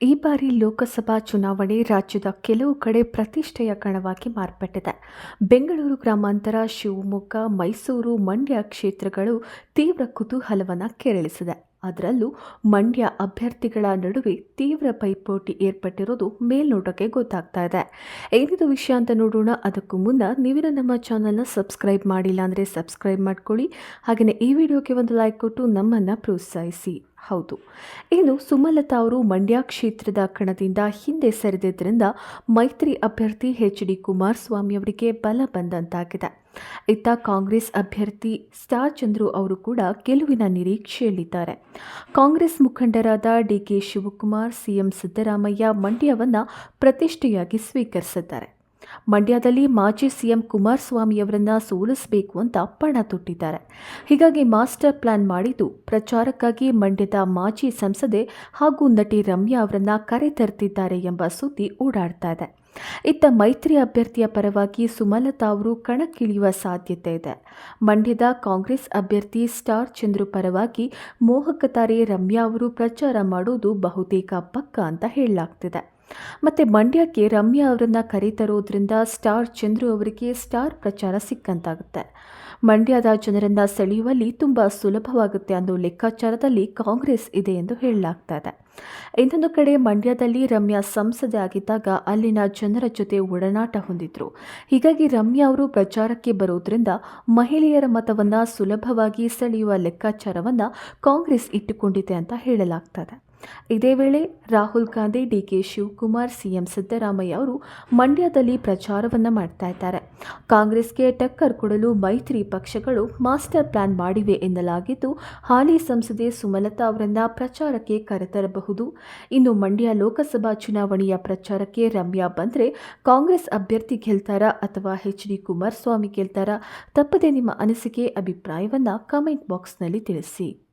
ಈ ಬಾರಿ ಲೋಕಸಭಾ ಚುನಾವಣೆ ರಾಜ್ಯದ ಕೆಲವು ಕಡೆ ಪ್ರತಿಷ್ಠೆಯ ಕಣವಾಗಿ ಮಾರ್ಪಟ್ಟಿದೆ. ಬೆಂಗಳೂರು ಗ್ರಾಮಾಂತರ, ಶಿವಮೊಗ್ಗ, ಮೈಸೂರು ಮಂಡ್ಯ ಕ್ಷೇತ್ರಗಳು ತೀವ್ರ ಕುತೂಹಲವನ್ನು ಕೆರಳಿಸಿದೆ. ಅದರಲ್ಲೂ ಮಂಡ್ಯ ಅಭ್ಯರ್ಥಿಗಳ ನಡುವೆ ತೀವ್ರ ಪೈಪೋಟಿ ಏರ್ಪಟ್ಟಿರೋದು ಮೇಲ್ನೋಟಕ್ಕೆ ಗೊತ್ತಾಗ್ತಾ ಇದೆ. ಏನಿದು ವಿಷಯ ಅಂತ ನೋಡೋಣ. ಅದಕ್ಕೂ ಮುನ್ನ ನೀವಿನ ನಮ್ಮ ಚಾನಲ್ನ ಸಬ್ಸ್ಕ್ರೈಬ್ ಮಾಡಿಲ್ಲ ಅಂದರೆ ಸಬ್ಸ್ಕ್ರೈಬ್ ಮಾಡ್ಕೊಳ್ಳಿ. ಹಾಗೆಯೇ ಈ ವಿಡಿಯೋಗೆ ಒಂದು ಲೈಕ್ ಕೊಟ್ಟು ನಮ್ಮನ್ನು ಪ್ರೋತ್ಸಾಹಿಸಿ. ಹೌದು. ಇನ್ನು ಸುಮಲತಾ ಅವರು ಮಂಡ್ಯ ಕ್ಷೇತ್ರದ ಕಣದಿಂದ ಹಿಂದೆ ಸರಿದಿದ್ದರಿಂದ ಮೈತ್ರಿ ಅಭ್ಯರ್ಥಿ ಎಚ್ ಡಿ ಕುಮಾರಸ್ವಾಮಿ ಅವರಿಗೆ ಬಲ ಬಂದಂತಾಗಿದೆ. ಇತ್ತ ಕಾಂಗ್ರೆಸ್ ಅಭ್ಯರ್ಥಿ ಸ್ಟಾರ್ ಚಂದ್ರು ಅವರು ಕೂಡ ಗೆಲುವಿನ ನಿರೀಕ್ಷೆಯಲ್ಲಿದ್ದಾರೆ. ಕಾಂಗ್ರೆಸ್ ಮುಖಂಡರಾದ ಡಿಕೆ ಶಿವಕುಮಾರ್ ಸಿಎಂ ಸಿದ್ದರಾಮಯ್ಯ ಮಂಡ್ಯವನ್ನು ಪ್ರತಿಷ್ಠೆಯಾಗಿ ಸ್ವೀಕರಿಸಿದ್ದಾರೆ. ಮಂಡ್ಯದಲ್ಲಿ ಮಾಜಿ ಸಿಎಂ ಕುಮಾರಸ್ವಾಮಿಯವರನ್ನ ಸೋಲಿಸಬೇಕು ಅಂತ ಪಣ ತೊಟ್ಟಿದ್ದಾರೆ. ಹೀಗಾಗಿ ಮಾಸ್ಟರ್ ಪ್ಲಾನ್ ಮಾಡಿದ್ದು ಪ್ರಚಾರಕ್ಕಾಗಿ ಮಂಡ್ಯದ ಮಾಜಿ ಸಂಸದೆ ಹಾಗೂ ನಟಿ ರಮ್ಯಾ ಅವರನ್ನ ಕರೆತರ್ತಿದ್ದಾರೆ ಎಂಬ ಸುದ್ದಿ ಓಡಾಡ್ತಾ ಇದೆ. ಇತ್ತ ಮೈತ್ರಿ ಅಭ್ಯರ್ಥಿಯ ಪರವಾಗಿ ಸುಮಲತಾ ಅವರು ಕಣಕ್ಕಿಳಿಯುವ ಸಾಧ್ಯತೆ ಇದೆ. ಮಂಡ್ಯದ ಕಾಂಗ್ರೆಸ್ ಅಭ್ಯರ್ಥಿ ಸ್ಟಾರ್ ಚಂದ್ರು ಪರವಾಗಿ ಮೋಹಕ ತಾರೆ ರಮ್ಯಾ ಅವರು ಪ್ರಚಾರ ಮಾಡೋದು ಬಹುತೇಕ ಪಕ್ಕ ಅಂತ ಹೇಳಲಾಗ್ತಿದೆ. ಮತ್ತೆ ಮಂಡ್ಯಕ್ಕೆ ರಮ್ಯಾ ಅವರನ್ನು ಕರೆತರೋದ್ರಿಂದ ಸ್ಟಾರ್ ಚಂದ್ರು ಅವರಿಗೆ ಸ್ಟಾರ್ ಪ್ರಚಾರ ಸಿಕ್ಕಂತಾಗುತ್ತೆ. ಮಂಡ್ಯದ ಜನರನ್ನು ಸೆಳೆಯುವಲ್ಲಿ ತುಂಬ ಸುಲಭವಾಗುತ್ತೆ ಅನ್ನೋ ಲೆಕ್ಕಾಚಾರದಲ್ಲಿ ಕಾಂಗ್ರೆಸ್ ಇದೆ ಎಂದು ಹೇಳಲಾಗ್ತಾ ಇದೆ. ಇನ್ನೊಂದು ಕಡೆ ಮಂಡ್ಯದಲ್ಲಿ ರಮ್ಯಾ ಸಂಸದೆ ಆಗಿದ್ದಾಗ ಅಲ್ಲಿನ ಜನರ ಜೊತೆ ಒಡನಾಟ ಹೊಂದಿದ್ರು. ಹೀಗಾಗಿ ರಮ್ಯಾ ಅವರು ಪ್ರಚಾರಕ್ಕೆ ಬರೋದ್ರಿಂದ ಮಹಿಳೆಯರ ಮತವನ್ನು ಸುಲಭವಾಗಿ ಸೆಳೆಯುವ ಲೆಕ್ಕಾಚಾರವನ್ನು ಕಾಂಗ್ರೆಸ್ ಇಟ್ಟುಕೊಂಡಿದೆ ಅಂತ ಹೇಳಲಾಗ್ತದೆ ಇದೇ ವೇಳೆ ರಾಹುಲ್ ಗಾಂಧಿ, ಡಿಕೆ ಶಿವಕುಮಾರ್, ಸಿಎಂ ಸಿದ್ದರಾಮಯ್ಯ ಅವರು ಮಂಡ್ಯದಲ್ಲಿ ಪ್ರಚಾರವನ್ನು ಮಾಡ್ತಾ ಇದ್ದಾರೆ. ಕಾಂಗ್ರೆಸ್ಗೆ ಟಕ್ಕರ್ ಕೊಡಲು ಮೈತ್ರಿ ಪಕ್ಷಗಳು ಮಾಸ್ಟರ್ ಪ್ಲಾನ್ ಮಾಡಿವೆ ಎನ್ನಲಾಗಿದ್ದು, ಹಾಲಿ ಸಂಸದೆ ಸುಮಲತಾ ಅವರನ್ನ ಪ್ರಚಾರಕ್ಕೆ ಕರೆತರಬಹುದು. ಇನ್ನು ಮಂಡ್ಯ ಲೋಕಸಭಾ ಚುನಾವಣೆಯ ಪ್ರಚಾರಕ್ಕೆ ರಮ್ಯಾ ಬಂದರೆ ಕಾಂಗ್ರೆಸ್ ಅಭ್ಯರ್ಥಿ ಗೆಲ್ತಾರಾ ಅಥವಾ ಎಚ್ ಡಿ ಕುಮಾರಸ್ವಾಮಿ ಗೆಲ್ತಾರಾ? ತಪ್ಪದೆ ನಿಮ್ಮ ಅನಿಸಿಕೆ, ಅಭಿಪ್ರಾಯವನ್ನು ಕಮೆಂಟ್ ಬಾಕ್ಸ್ನಲ್ಲಿ ತಿಳಿಸಿ.